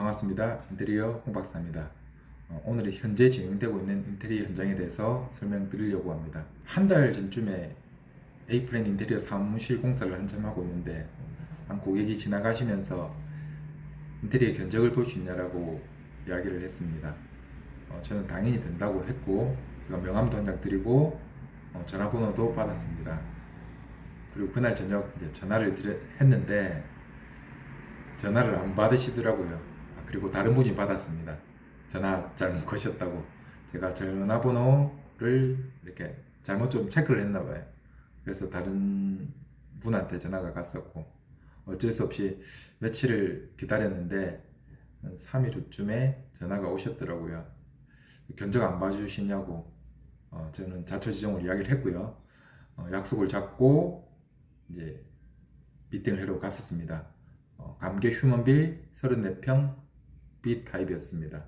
반갑습니다. 인테리어 홍 박사입니다. 어, 오늘은 현재 진행되고 있는 인테리어 현장에 대해서 설명드리려고 합니다. 한 달 전쯤에 에이플랜 인테리어 사무실 공사를 한참 하고 있는데 한 고객이 지나가시면서 인테리어 견적을 볼 수 있냐라고 이야기를 했습니다. 어, 저는 당연히 된다고 했고 제가 명함도 한 장 드리고 어, 전화번호도 받았습니다. 그리고 그날 저녁 전화를 드려, 했는데 전화를 안 받으시더라고요. 아, 그리고 다른 분이 받았습니다. 전화 잘못 거셨다고. 제가 전화번호를 이렇게 잘못 좀 체크를 했나 봐요. 그래서 다른 분한테 전화가 갔었고 어쩔 수 없이 며칠을 기다렸는데 한 3일 후쯤에 전화가 오셨더라고요. 견적 안 봐주시냐고 어, 저는 자초지종을 이야기를 했고요. 어, 약속을 잡고 이제 미팅을 하러 갔었습니다. 어, 감개 휴먼빌 34평 B 타입이었습니다.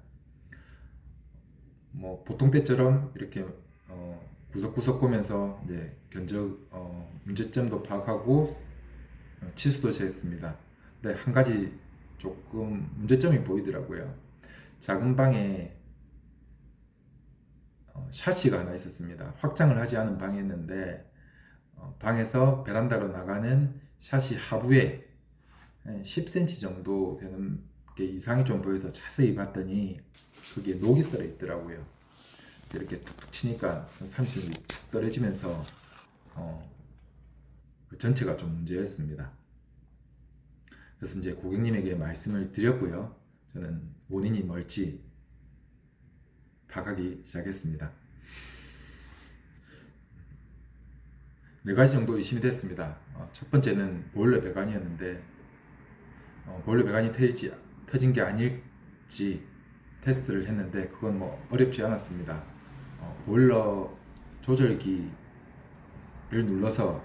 뭐 보통 때처럼 이렇게 어, 구석구석 보면서 이제 견적 어, 문제점도 파악하고 어, 치수도 재했습니다. 근데 한 가지 조금 문제점이 보이더라고요. 작은 방에 어, 샤시가 하나 있었습니다. 확장을 하지 않은 방이었는데 어, 방에서 베란다로 나가는 샤시 하부에 10cm 정도 되는 게 이상이 좀 보여서 자세히 봤더니 그게 녹이 썰어 있더라고요. 그래서 이렇게 툭툭 치니까 30cm 툭 떨어지면서 어, 그 전체가 좀 문제였습니다. 그래서 이제 고객님에게 말씀을 드렸고요. 저는 원인이 뭘지 파악하기 시작했습니다. 네 가지 정도 의심이 됐습니다. 어, 첫 번째는 보일러 배관이었는데 어, 보일러 배관이 터지, 터진 게 아닐지 테스트를 했는데 그건 뭐 어렵지 않았습니다. 어, 보일러 조절기를 눌러서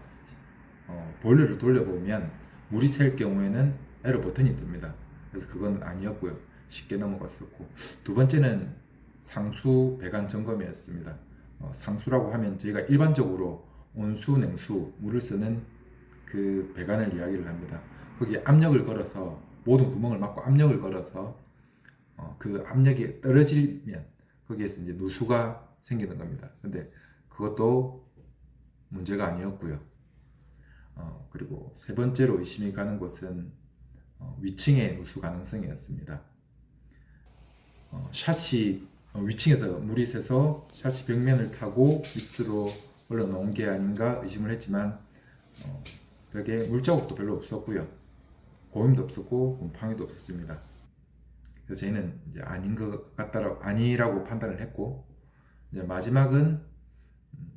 어, 보일러를 돌려보면 물이 셀 경우에는 에러 버튼이 뜹니다. 그래서 그건 아니었고요. 쉽게 넘어갔었고 두 번째는 상수 배관 점검이었습니다. 어, 상수라고 하면 저희가 일반적으로 온수, 냉수, 물을 쓰는 그 배관을 이야기를 합니다. 거기에 압력을 걸어서 모든 구멍을 막고 압력을 걸어서 어, 그 압력이 떨어지면 거기에서 이제 누수가 생기는 겁니다. 근데 그것도 문제가 아니었고요. 어, 그리고 세 번째로 의심이 가는 곳은 어, 위층의 누수 가능성이었습니다. 어, 샷이 어, 위층에서 물이 새서 샷이 벽면을 타고 밑으로 올라놓은 게 아닌가 의심을 했지만 어, 벽에 물자국도 별로 없었고요. 고임도 없었고 곰팡이도 없었습니다. 그래서 저희는 이제 아닌 것 같다라고 아니라고 판단을 했고 이제 마지막은 음,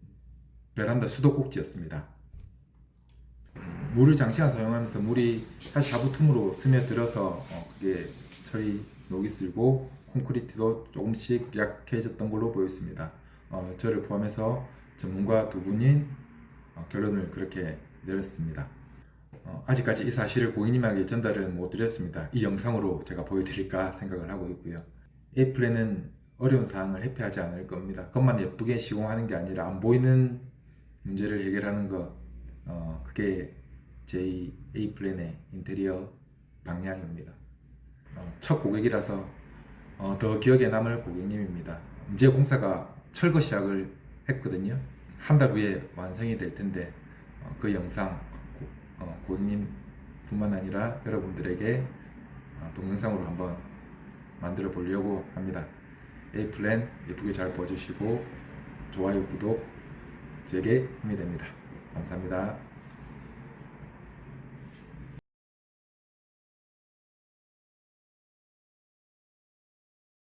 베란다 수도꼭지였습니다. 음, 물을 장시간 사용하면서 물이 사실 자부 틈으로 스며들어서 어, 그게 철이 녹이 슬고 콘크리트도 조금씩 약해졌던 걸로 보였습니다. 어, 저를 포함해서 전문가 두 분인 어, 결론을 그렇게 내렸습니다. 어, 아직까지 이 사실을 고객님에게 전달은 못 드렸습니다. 이 영상으로 제가 보여드릴까 생각을 하고 있고요. 에이플랜은 어려운 사항을 회피하지 않을 겁니다. 것만 예쁘게 시공하는 게 아니라 안 보이는 문제를 해결하는 것, 어, 그게 제 에이플랜의 인테리어 방향입니다. 어, 첫 고객이라서 어, 더 기억에 남을 고객님입니다. 이제 공사가 철거 시작을 했거든요. 한 달 후에 완성이 될 텐데 어, 그 영상 고, 어, 고객님 뿐만 아니라 여러분들에게 어, 동영상으로 한번 만들어 보려고 합니다. A플랜 예쁘게 잘 봐주시고 좋아요, 구독 제게 힘이 됩니다. 감사합니다.